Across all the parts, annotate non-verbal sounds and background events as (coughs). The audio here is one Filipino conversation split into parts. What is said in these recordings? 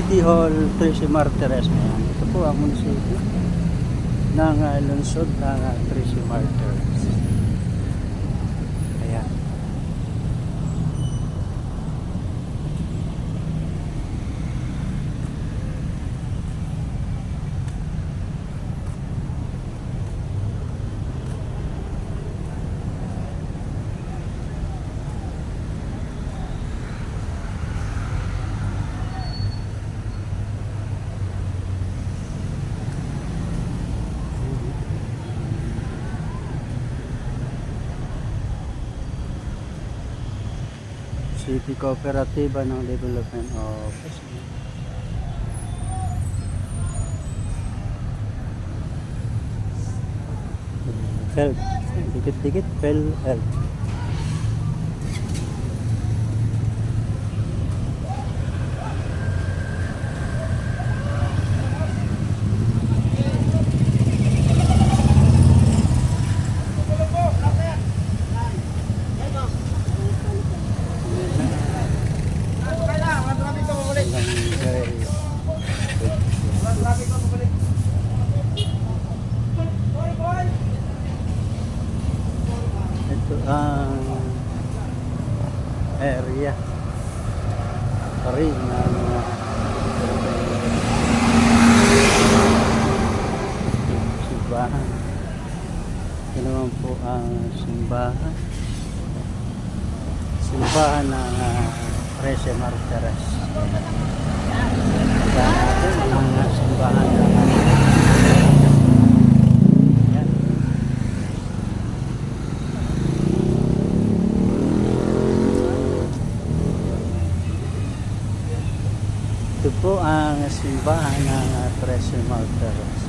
City Hall, Trece Martires na yan. Ito po ang munisipyo ng uh, lungsod ng uh, Trece Martires. Ayan. City Cooperative ng Development Office. Help. Dikit-dikit, Pel Help. Hanggang kay- Ito ang area pa rin ng simbahan. Ito naman po ang simbahan. Simbahan ng uh, Trece Martires. Ito natin ang simbahan ng Yan. Ito po ang simbahan ng uh, Trece Martires.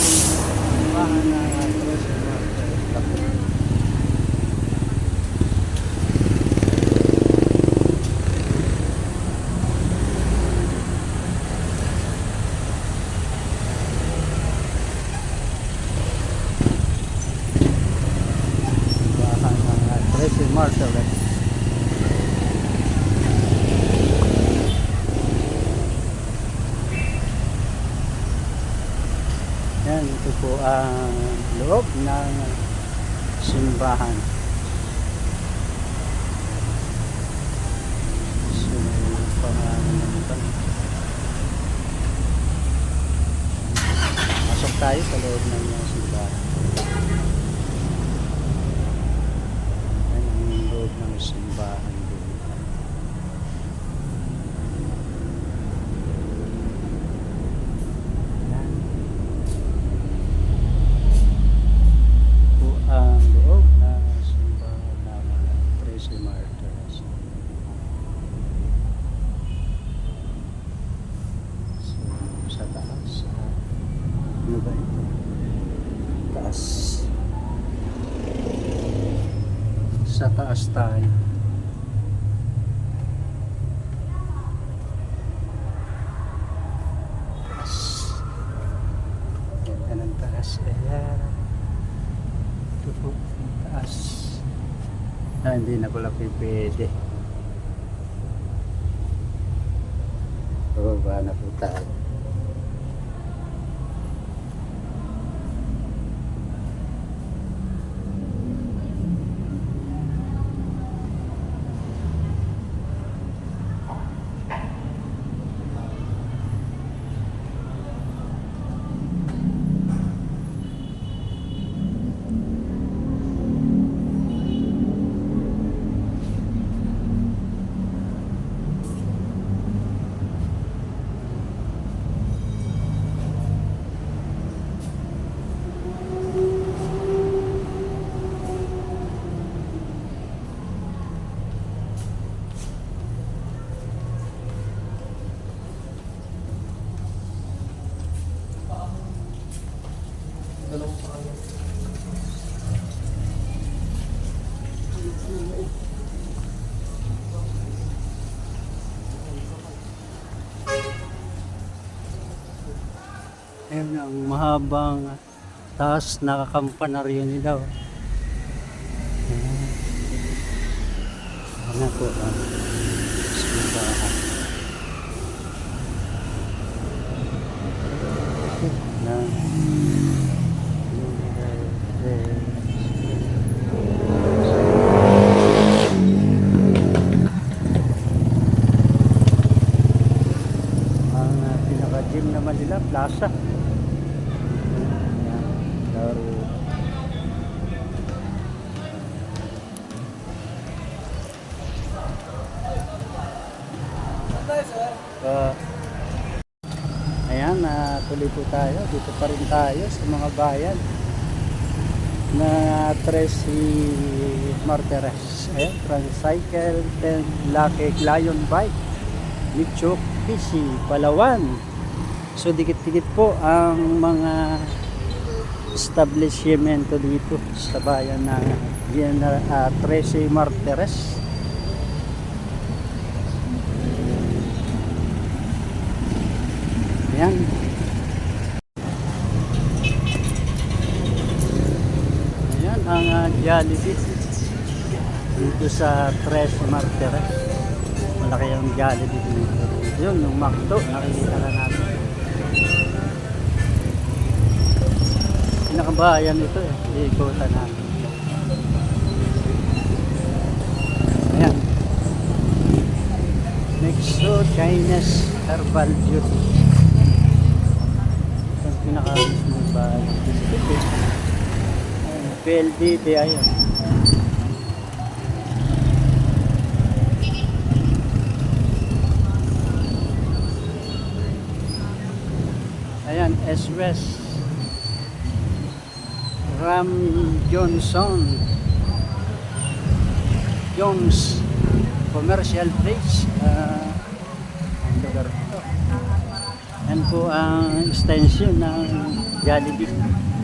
Simbahan ng uh, Trece Martires. Simbahan ng uh, Trece Martires. Yan, ito po ang loob ng simbahan. So, pangalan ng ito. Pasok tayo sa loob ng simbahan. Yan ang loob ng simbahan din. Yan. po ang loob ng simbahan ng mga Tracy Martyrs. So, sa taas. ah, Ano ba ito? Taas. Sa taas tayo. Ganda ng taas. Ayan. Taas. Ah, hindi na pala pipwede. Bababa na po tayo. Ang mahabang taas na kampanaryo nila. oh. Ano po simbahan. Na ang uh, pinaka-gym naman nila, plaza. Ayan, laro. Uh, ayan, uh, tuloy po tayo. Dito pa rin tayo sa mga bayan na Tracy Martires. Ayan, Tricycle, 10 Lucky Lion Bike, Mitsubishi, Palawan. So dikit-dikit po ang mga establishmento dito sa bayan na General uh, Tracy Martires. Ayan ang uh, Jollibee dito sa Tres Martires. Malaki ang Jollibee dito. Yun, yung McDo, nakikita na natin. Pinakabayan ito eh. Iikutan natin. Ayan. Next to Chinese Herbal Beauty. Ito ang pinaka-mismong bahay. Ito eh. PLDT ayun. Ayan, S-West. Ram Johnson. Jones Commercial Place. Ah, ang lugar ito. Yan po ang extension ng Jollibee.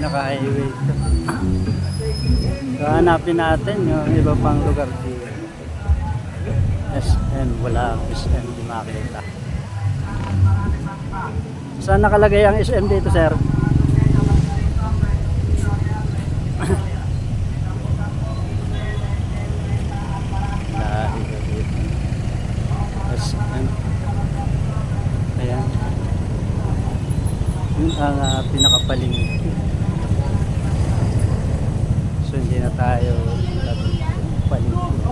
Pinaka-highway ito. So, hanapin natin yung iba pang lugar dito. SM, wala SM di makita. Saan nakalagay ang SM dito, sir? Dahil dito. SM. Ayan. Yun ang uh, pinakapalingki. So hindi na tayo palingki.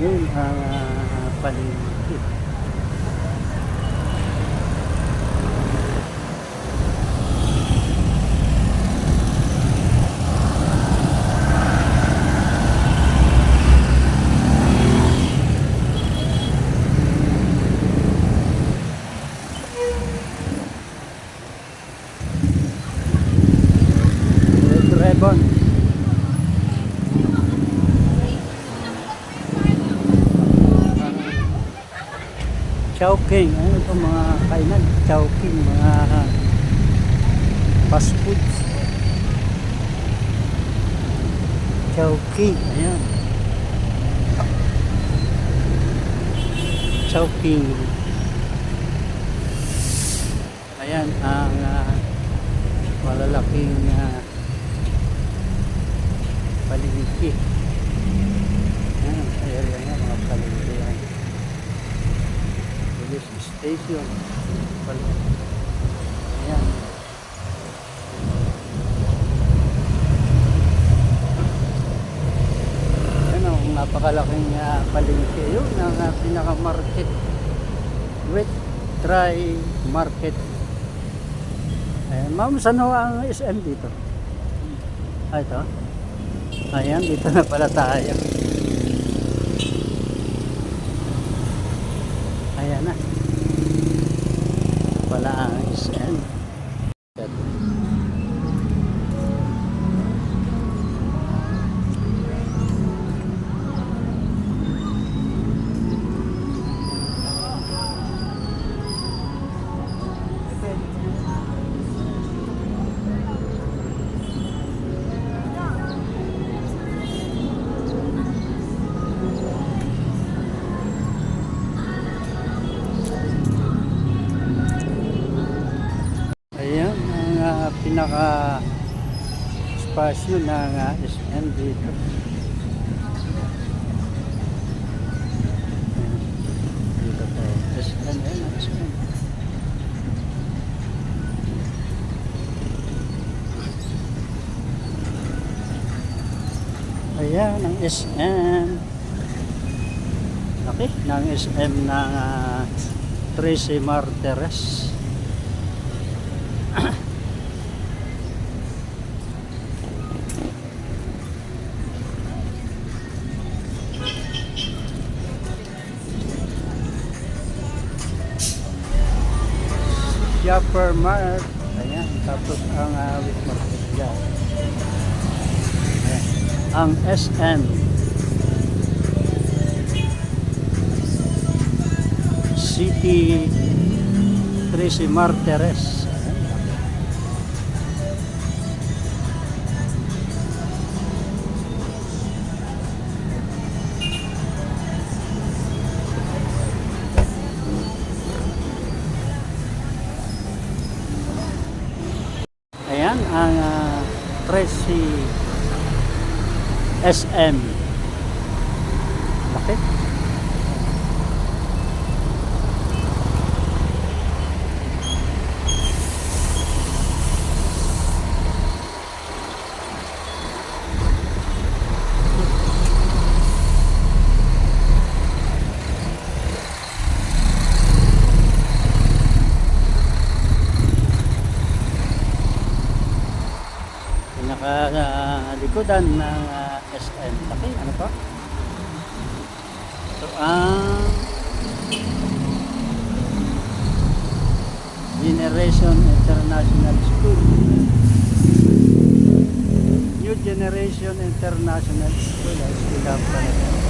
Yun ang uh, palingki. Red Ribbon. Chowking, ano ito mga kainan? Chowking, mga fast foods. Chowking, ayan. Chowking. Ayan, ang ah, malalaking uh, palingki. Ayan, ang area niya, mga palingki yan. Station. Pal- Ayan. Ayan ang napakalaking uh, palingki. Yun ang uh, pinaka-market. Wet dry market. Ayan, ma'am, saan ho ang SM dito? Ah, ito? Ayan, dito na pala tayo. Pinaka spasyo ng uh, SM dito. Dito po. SM, ayun, SM. Ayan, ang SM. Laki ng SM ng uh, Tracy Martires. (clears throat) Shopper Mart. Ayan, tapos ang uh, with market dyan. Ayan. Ang SM. City Tracy Martires. Ayan ang uh, Tracy SM. Laki. Pinaka-likodan ng uh, SM. Laki, ano to? So, ang Generation International School. New Generation International School. Ay, pala. So,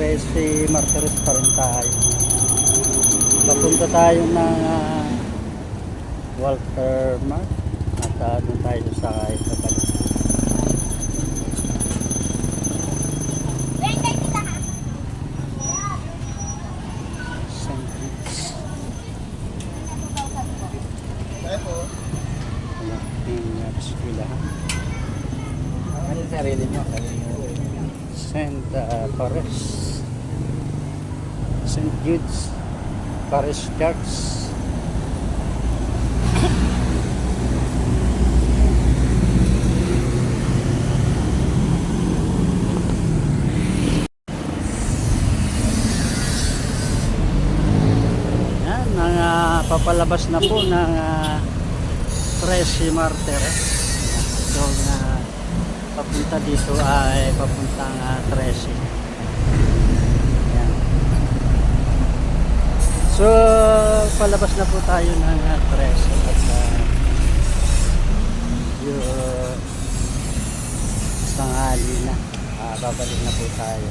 13 Martires pa rin tayo. Papunta tayo ng ah, Walter Mart at uh, doon tayo sa sa Paris Church. Yan, ang ah, papalabas na po ng uh, Tracy Martires. So, na papunta dito ay papuntang uh, Tracy. Yan. So, palabas na po tayo ng uh, Tracy at uh, yung uh, tanghali na. Ah, babalik na po tayo.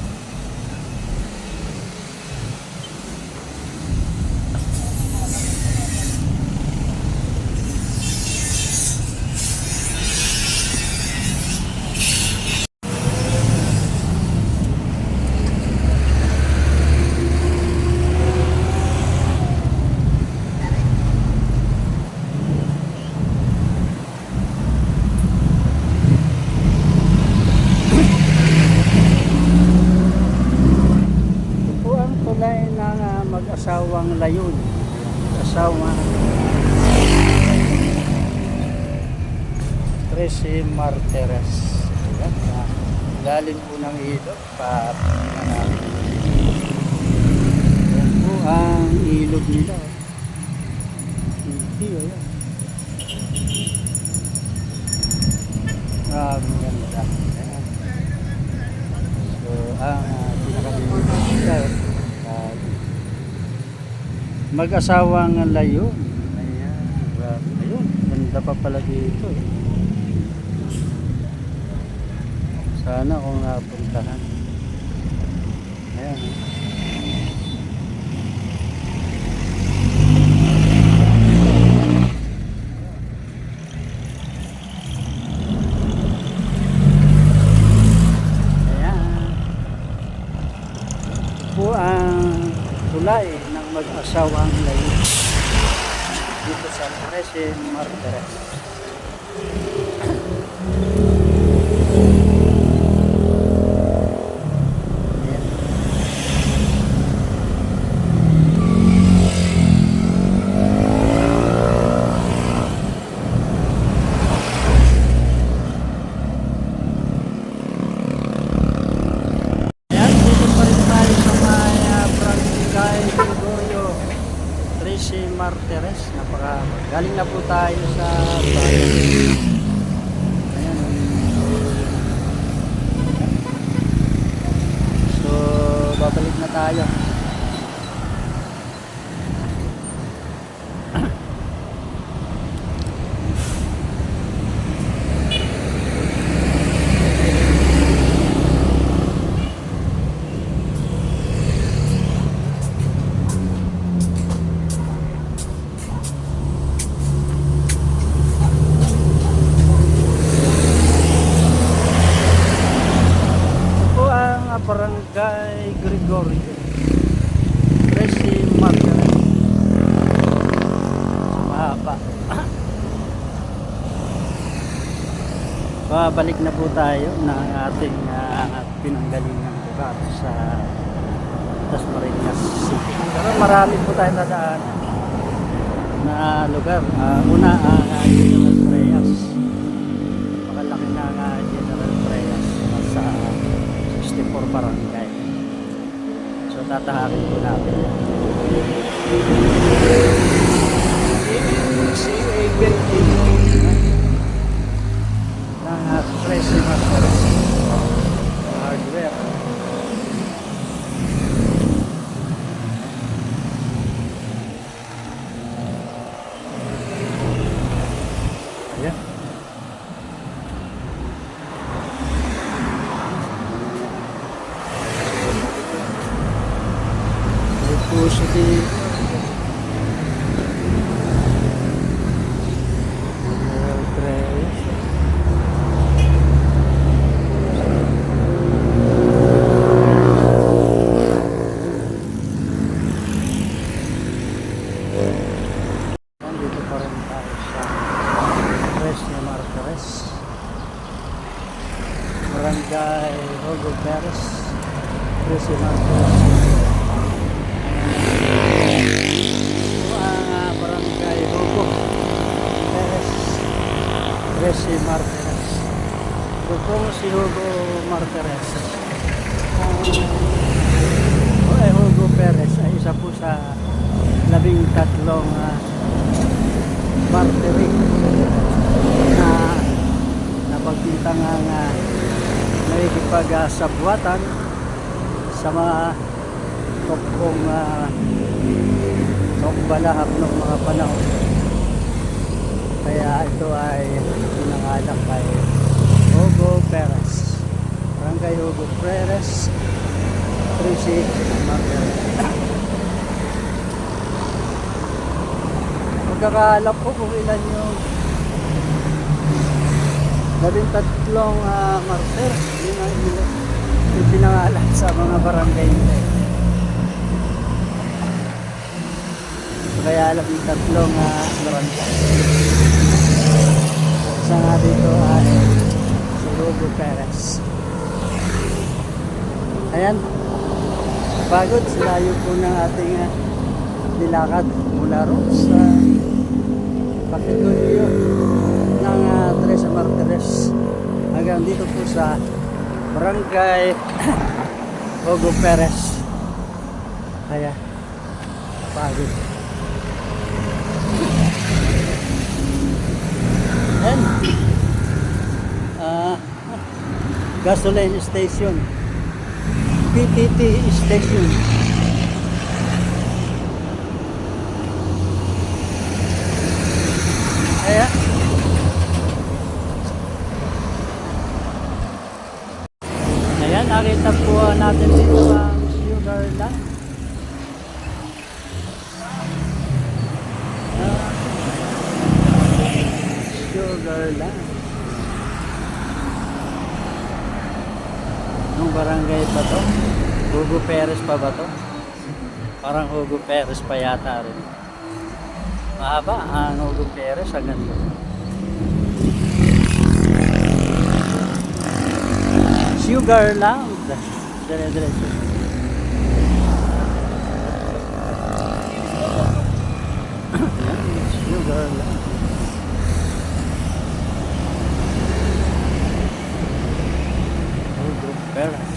Ito po ang tulay ng ah, mag-asawang layon. Mag-asawang Tracy Martires. Ayan, ah, lalim po ng ilog. Pa, uh, yan po ang ilog nila. Hindi, ayan. Grabe ganda. Ayan. So, ang uh, pinakalimutan nila, uh, Mag-asawang layo. Ayan, grabe. Ayun, ganda pa pala dito eh. Sana kung napuntahan. Ayan. Po ang tulay ng mag-asawang layo dito sa Trece Martires. Ayan. Ayan, dito pa rin tayo sa may uh, Barangay Gregorio Tracy Martires. Napaka galing na po tayo sa bayan. Ayan. So, babalik na tayo. Ito po ang ah, Barangay Gregorio. Tracy Margaret. Mahaba. (coughs) Babalik na po tayo ng ating uh, pinanggalingang lugar sa Dasmariñas City. Pero marami po tayong nadaan na lugar. Ah, una ang uh, General Trias. Makalaki na nga General Trias sa 64 barangay. So tatahakin po natin. CA building ng uh, Tracy Martires hardware. Ayan. May puso dito. General Trias. Dito pa rin tayo sa Tres de Martires. Barangay Rogo Perez. Tres de Martires. Ito ang ah, Barangay Rogo Perez. Tres de Martires. Ito pong si Hugo Martires. Ang eh, Hugo Perez ay isa po sa labing tatlong uh, martiri na napagpintangang uh, nakikipag-sabwatan sa mga tokong uh, tokbalahap ng mga panahon. Kaya ito ay pinangalan kay Hugo Perez. Barangay Hugo Perez, Tracy Margaret. Pagkakaalam ko kung ilan yung labing tatlong uh, martir yun ang il- yung pinangalan sa mga barangay nila eh. Kaya labing tatlong uh, barangay. Isa nga dito ay si Hugo Perez. Ayan. Pagod, silayo po ng ating uh, nilakad mula roon sa Kapitolyo ng uh, Teresa Martires hanggang dito po sa Barangay (coughs) Hugo Perez. Kaya, pagod. gasoline station. PTT station. Kaya ayan nakita po natin pa ba to? Parang Hugo Perez pa yata rin. Mahaba ang Hugo Perez hanggang doon. Sugarland. Dire-diretso. Yan, (coughs) Sugarland. Hugo Perez.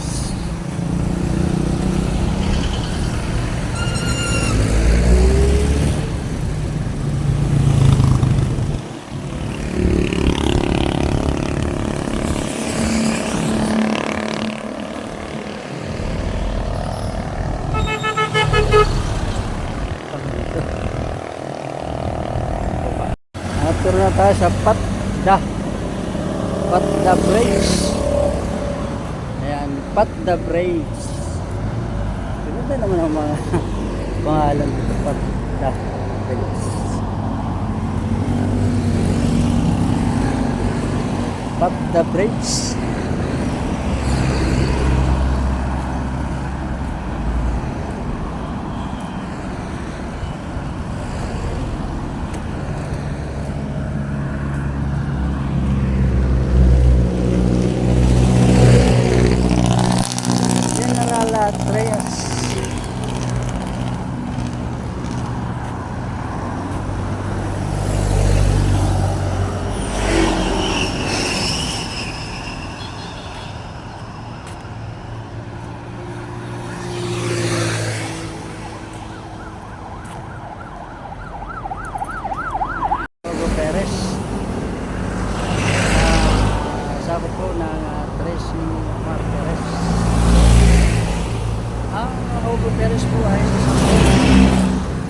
After na tayo sa Patda. Patda Bridge. Ayan, Patda Bridge. Ganda naman ang mga (laughs) pangalan dito. Patda Bridge. Patda Bridge. General Atreas. Hugo Perez. Ah, sabi po ng uh, Tracy Marquez. Ang Hugo Perez po ay isang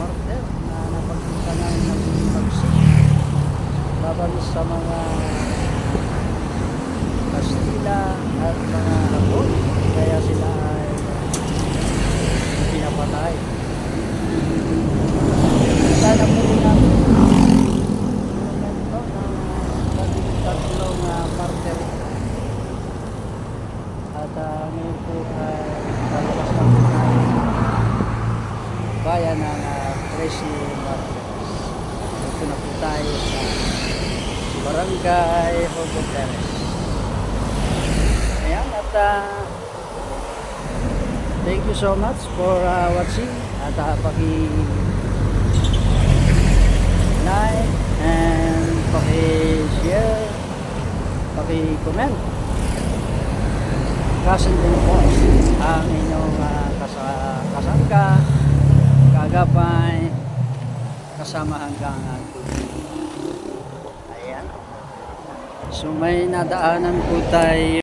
martel na napagpunta na ng pagsik laban sa mga Kastila at mga Hapon kaya sila ay pinapatay. Sana po natin momento ng labing tatlong uh, martel at uh, ngayon po ay lalabas na po tayo bayan ng uh, Tracy Marquez. Ito na po tayo sa Barangay Hogo Perez. Ayan at uh, thank you so much for uh, watching at uh, paki like and paki-share paki-comment kasin din po ang inyong uh, kasa kasangka, kagapay, kasama hanggang uh. So may nadaanan po tayo